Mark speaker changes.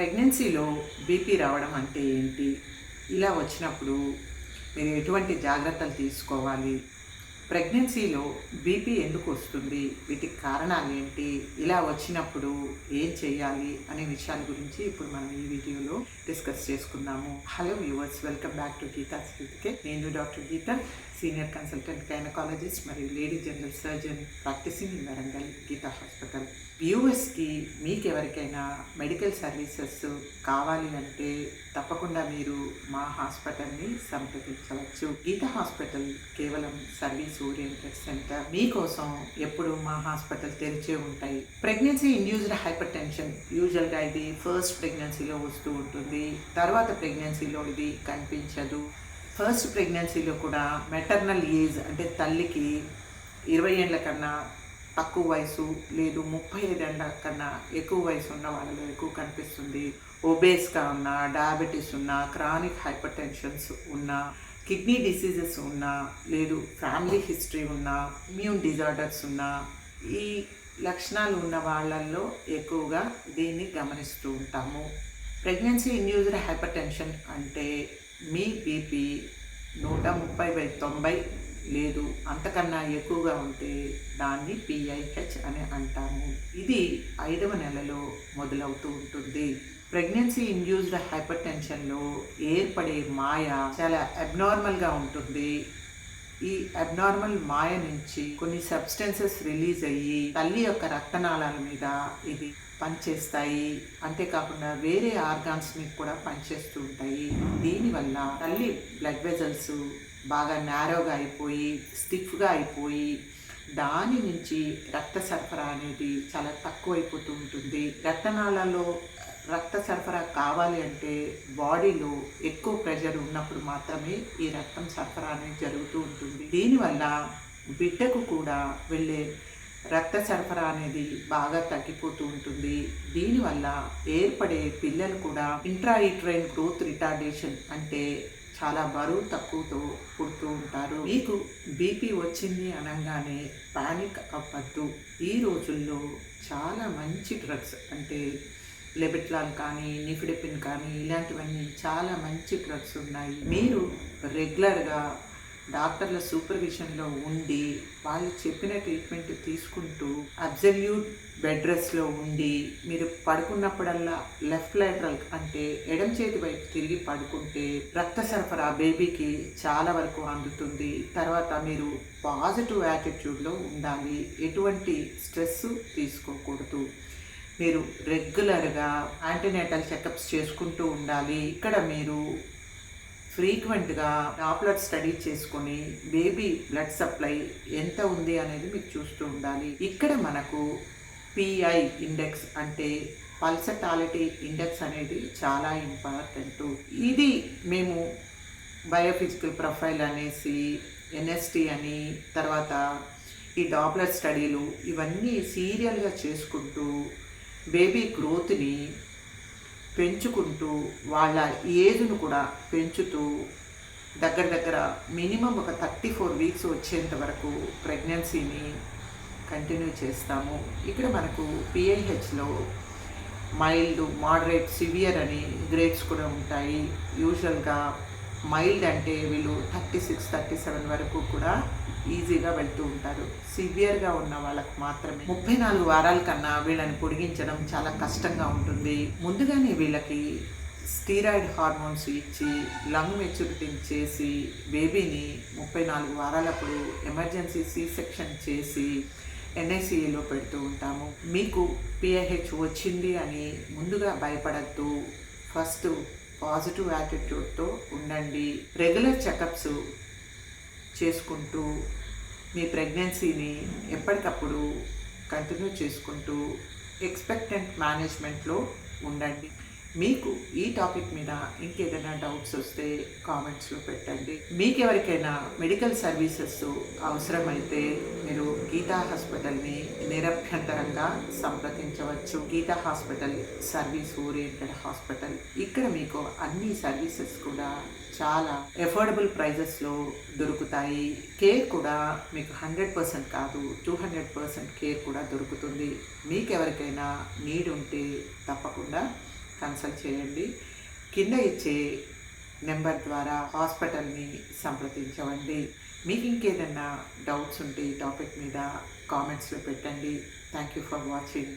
Speaker 1: ప్రెగ్నెన్సీలో బీపీ రావడం అంటే ఏంటి? ఇలా వచ్చినప్పుడు మీరు ఎటువంటి జాగ్రత్తలు తీసుకోవాలి? ప్రెగ్నెన్సీలో బీపీ ఎందుకు వస్తుంది? వీటికి కారణాలు ఏంటి? ఇలా వచ్చినప్పుడు ఏం చేయాలి అనే విషయాల గురించి ఇప్పుడు మనం ఈ వీడియోలో డిస్కస్ చేసుకుందాము. Hello viewers welcome back to Geetha స్కృతికే నేను doctor Geetha senior consultant gynaecologist మరియు lady general surgeon practising in Warangal Geetha hospital. వ్యూవర్స్కి మీకు ఎవరికైనా మెడికల్ సర్వీసెస్ కావాలి అంటే తప్పకుండా మీరు మా హాస్పిటల్ని సంప్రదించవచ్చు. గీతా హాస్పిటల్ కేవలం సర్వీస్ ఓరియంటెడ్ సెంటర్ మీకోసం ఎప్పుడు మా హాస్పిటల్ తెరిచే ఉంటాయి. ప్రెగ్నెన్సీ ఇండ్యూస్డ్ హైపర్ టెన్షన్ యూజువల్గా ఇది ఫస్ట్ ప్రెగ్నెన్సీలో వస్తూ ఉంటుంది. తర్వాత ప్రెగ్నెన్సీలో ఇది కనిపించదు. ఫస్ట్ ప్రెగ్నెన్సీలో కూడా మెటర్నల్ ఏజ్ అంటే తల్లికి ఇరవై ఏళ్ళ కన్నా తక్కువ వయసు లేదు ముప్పై ఐదేళ్ళ కన్నా ఎక్కువ వయసు ఉన్న వాళ్ళలో ఎక్కువ కనిపిస్తుంది. ఒబేస్గా ఉన్న డయాబెటీస్ ఉన్న క్రానిక్ హైపర్ టెన్షన్స్ ఉన్న కిడ్నీ డిసీజెస్ ఉన్నా లేదు ఫ్యామిలీ హిస్టరీ ఉన్న ఇమ్యూన్ డిజార్డర్స్ ఉన్నా ఈ లక్షణాలు ఉన్న వాళ్ళల్లో ఎక్కువగా దీన్ని గమనిస్తూ ఉంటాము. ప్రెగ్నెన్సీ ఇండ్యూజ్డ్ హైపర్ టెన్షన్ అంటే మీ బీపీ నూట ముప్పై బై తొంభై లేదు అంతకన్నా ఎక్కువగా ఉంటే దాన్ని పిఐహెచ్ అని అంటాము. ఇది ఐదవ నెలలో మొదలవుతూ ఉంటుంది. ప్రెగ్నెన్సీ ఇండ్యూస్డ్ హైపర్ టెన్షన్లో ఏర్పడే మాయ చాలా అబ్నార్మల్గా ఉంటుంది. ఈ అబ్నార్మల్ మాయ నుంచి కొన్ని సబ్స్టెన్సెస్ రిలీజ్ అయ్యి తల్లి యొక్క రక్తనాళాల మీద ఇది పనిచేస్తాయి. అంతేకాకుండా వేరే ఆర్గాన్స్ మీద కూడా పనిచేస్తూ ఉంటాయి. దీనివల్ల తల్లి బ్లడ్ వెజల్స్ బాగా నేరోగా అయిపోయి స్టిఫ్గా అయిపోయి దాని నుంచి రక్త సరఫరా అనేది చాలా తక్కువైపోతూ ఉంటుంది. రక్తనాళాల్లో రక్త సరఫరా కావాలి అంటే బాడీలో ఎక్కువ ప్రెషర్ ఉన్నప్పుడు మాత్రమే ఈ రక్తం సరఫరా అనేది జరుగుతూ ఉంటుంది. దీనివల్ల బిడ్డకు కూడా వెళ్ళే రక్త సరఫరా అనేది బాగా తగ్గిపోతూ ఉంటుంది. దీనివల్ల ఏర్పడే పిల్లలు కూడా ఇంట్రాయిట్రైన్ గ్రోత్ రిటార్డేషన్ అంటే చాలా బరువు తక్కువతో పుడుతూ ఉంటారు. మీకు బీపీ వచ్చింది అనగానే పానిక్ అవ్వద్దు. ఈ రోజుల్లో చాలా మంచి డ్రగ్స్ అంటే లెబెట్లాల్ కానీ నిఫిడిపిన్ కానీ ఇలాంటివన్నీ చాలా మంచి డ్రగ్స్ ఉన్నాయి. మీరు రెగ్యులర్గా డాక్టర్ల సూపర్విజన్లో ఉండి వాళ్ళు చెప్పిన ట్రీట్మెంట్ తీసుకుంటూ అబ్జల్యూట్ బెడ్ రెస్ట్లో ఉండి మీరు పడుకున్నప్పుడల్లా లెఫ్ట్ లైటరల్ అంటే ఎడం చేతి వైపు తిరిగి పడుకుంటే రక్త సరఫరా బేబీకి చాలా వరకు అందుతుంది. తర్వాత మీరు పాజిటివ్ యాటిట్యూడ్లో ఉండాలి. ఎటువంటి స్ట్రెస్ తీసుకోకూడదు. మీరు రెగ్యులర్గా యాంటీనేటల్ చెకప్స్ చేసుకుంటూ ఉండాలి. ఇక్కడ మీరు ఫ్రీక్వెంట్గా డాప్లర్ స్టడీ చేసుకొని బేబీ బ్లడ్ సప్లై ఎంత ఉంది అనేది మీకు చూస్తూ ఉండాలి. ఇక్కడ మనకు పిఐ ఇండెక్స్ అంటే పల్సటాలిటీ ఇండెక్స్ అనేది చాలా ఇంపార్టెంట్ ఇది మేము బయోఫిజికల్ ప్రొఫైల్ అనేసి ఎన్ఎస్టి అని తర్వాత ఈ డాప్లర్ స్టడీలు ఇవన్నీ సీరియల్గా చేసుకుంటూ బేబీ గ్రోత్ని పెంచుకుంటూ వాళ్ళ ఏజ్ను కూడా పెంచుతూ దగ్గర దగ్గర మినిమం ఒక థర్టీ ఫోర్ వీక్స్ వచ్చేంత వరకు ప్రెగ్నెన్సీని కంటిన్యూ చేస్తాము. ఇక్కడ మనకు పిఐహెచ్లో మైల్డ్ మోడరేట్ సివియర్ అని గ్రేడ్స్ కూడా ఉంటాయి. యూజువల్గా మైల్డ్ అంటే వీళ్ళు థర్టీ సిక్స్ థర్టీ సెవెన్ వరకు కూడా ఈజీగా వెళ్తూ ఉంటారు. సివియర్గా ఉన్న వాళ్ళకు మాత్రమే. ముప్పై నాలుగు వారాల కన్నా వీళ్ళని పొడిగించడం చాలా కష్టంగా ఉంటుంది. ముందుగానే వీళ్ళకి స్టీరాయిడ్ హార్మోన్స్ ఇచ్చి లంగ్ మెచ్యూరిటీని చేసి బేబీని ముప్పై నాలుగు వారాలప్పుడు ఎమర్జెన్సీ సీ సెక్షన్ చేసి ఎన్ఐసిఏలో పెడుతూ ఉంటాము. మీకు పిఐహెచ్ వచ్చింది అని ముందుగా భయపడద్దు. ఫస్ట్ పాజిటివ్ యాటిట్యూడ్తో ఉండండి. రెగ్యులర్ చెకప్స్ చేసుకుంటూ మీ ప్రెగ్నెన్సీని ఎప్పటికప్పుడు కంటిన్యూ చేసుకుంటూ ఎక్స్పెక్టెంట్ మేనేజ్మెంట్లో ఉండండి. మీకు ఈ టాపిక్ మీద ఇంకేదైనా డౌట్స్ వస్తే కామెంట్స్లో పెట్టండి. మీకు ఎవరికైనా మెడికల్ సర్వీసెస్ అవసరమైతే మీరు గీతా హాస్పిటల్ని నిరభ్యంతరంగా సంప్రదించవచ్చు. Geetha hospital service oriented hospital. ఇక్కడ మీకు అన్ని సర్వీసెస్ కూడా చాలా ఎఫోర్డబుల్ ప్రైజెస్లో దొరుకుతాయి. కేర్ కూడా మీకు హండ్రెడ్ పర్సెంట్ కాదు టూ హండ్రెడ్ పర్సెంట్ కేర్ కూడా దొరుకుతుంది. మీకు ఎవరికైనా నీడ్ ఉంటే తప్పకుండా కన్సల్ట్ చేయండి. కింద ఇచ్చే నెంబర్ ద్వారా హాస్పిటల్ని సంప్రదించవండి మీకు ఇంకేదన్నా డౌట్స్ ఉంటే ఈ టాపిక్ మీద కామెంట్స్లో పెట్టండి. Thank you for watching.